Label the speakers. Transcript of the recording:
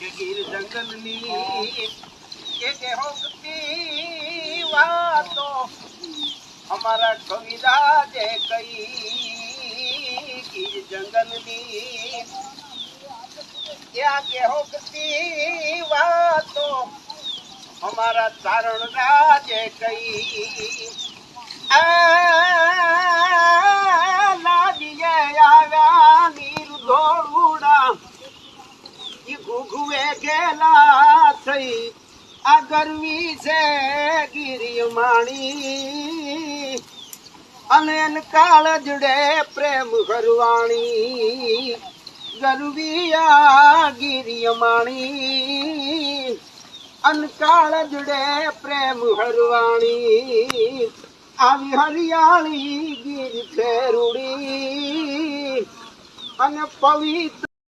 Speaker 1: ગીર ગતિ વાતો અમારા કવિરાજે કઈ ગીર જંગલની ત્યાં કેહો ગતિ વાતો અમારા ચારણ રાજે કઈ આ ઈ ગેલા થઈ. આ ગરવી છે ગીરી માણી. અને કાળ જડે પ્રેમ કરવાણી ગરવિયા ગિરિયમાણી અનકાળ અન જડે પ્રેમ હરવાણી આવી હરિયાળી ગીર ફેરુડી. અને પવિત્ર